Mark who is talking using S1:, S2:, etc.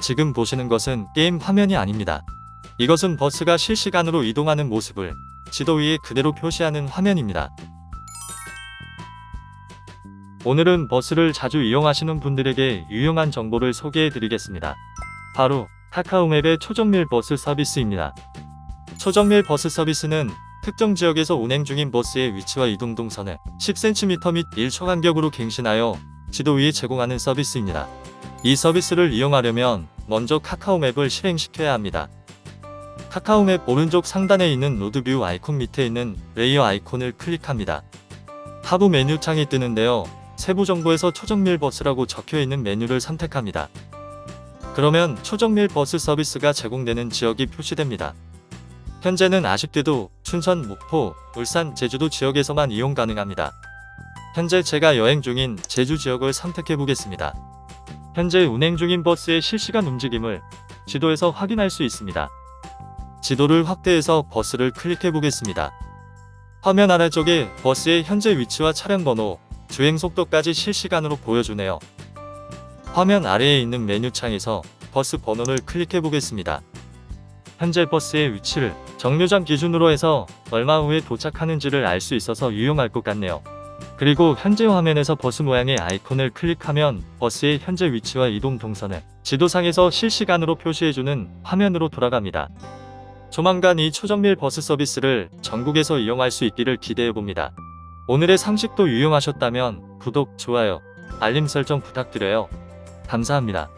S1: 지금 보시는 것은 게임 화면이 아닙니다. 이것은 버스가 실시간으로 이동하는 모습을 지도 위에 그대로 표시하는 화면입니다. 오늘은 버스를 자주 이용하시는 분들에게 유용한 정보를 소개해 드리겠습니다. 바로 카카오맵의 초정밀 버스 서비스입니다. 초정밀 버스 서비스는 특정 지역에서 운행 중인 버스의 위치와 이동 동선을 10cm 및 1초 간격으로 갱신하여 지도 위에 제공하는 서비스입니다. 이 서비스를 이용하려면 먼저 카카오맵을 실행시켜야 합니다. 카카오맵 오른쪽 상단에 있는 로드뷰 아이콘 밑에 있는 레이어 아이콘을 클릭합니다. 하부 메뉴 창이 뜨는데요. 세부 정보에서 초정밀 버스라고 적혀 있는 메뉴를 선택합니다. 그러면 초정밀 버스 서비스가 제공되는 지역이 표시됩니다. 현재는 아쉽게도 춘천, 목포, 울산, 제주도 지역에서만 이용 가능합니다. 현재 제가 여행 중인 제주 지역을 선택해 보겠습니다. 현재 운행 중인 버스의 실시간 움직임을 지도에서 확인할 수 있습니다. 지도를 확대해서 버스를 클릭해 보겠습니다. 화면 아래쪽에 버스의 현재 위치와 차량 번호, 주행 속도까지 실시간으로 보여주네요. 화면 아래에 있는 메뉴 창에서 버스 번호를 클릭해 보겠습니다. 현재 버스의 위치를 정류장 기준으로 해서 얼마 후에 도착하는지를 알 수 있어서 유용할 것 같네요. 그리고 현재 화면에서 버스 모양의 아이콘을 클릭하면 버스의 현재 위치와 이동 동선을 지도상에서 실시간으로 표시해주는 화면으로 돌아갑니다. 조만간 이 초정밀 버스 서비스를 전국에서 이용할 수 있기를 기대해 봅니다. 오늘의 상식도 유용하셨다면 구독, 좋아요, 알림 설정 부탁드려요. 감사합니다.